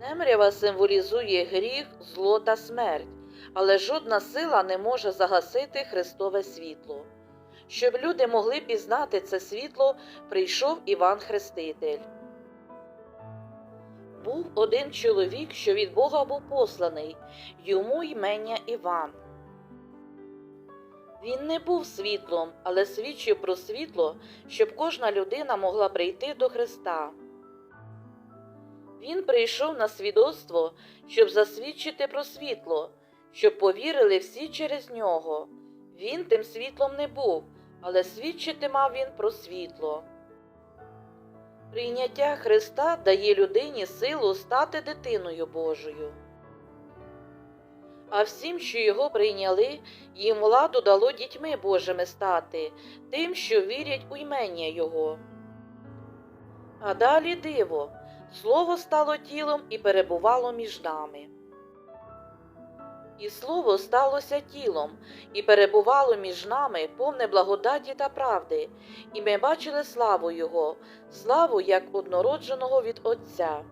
Темрява символізує гріх, зло та смерть, але жодна сила не може загасити Христове світло. Щоб люди могли пізнати це світло, прийшов Іван Хреститель. Був один чоловік, що від Бога був посланий, йому ймення Іван. Він не був світлом, але свідчив про світло, щоб кожна людина могла прийти до Христа. Він прийшов на свідоцтво, щоб засвідчити про світло, щоб повірили всі через нього. Він тим світлом не був, але свідчити мав він про світло. Прийняття Христа дає людині силу стати дитиною Божою. А всім, що його прийняли, їм владу дало дітьми Божими стати, тим, що вірять у ймення Його. А далі диво, слово стало тілом і перебувало між нами. І слово сталося тілом і перебувало між нами повне благодаті та правди, і ми бачили славу Його, славу як однородженого від Отця.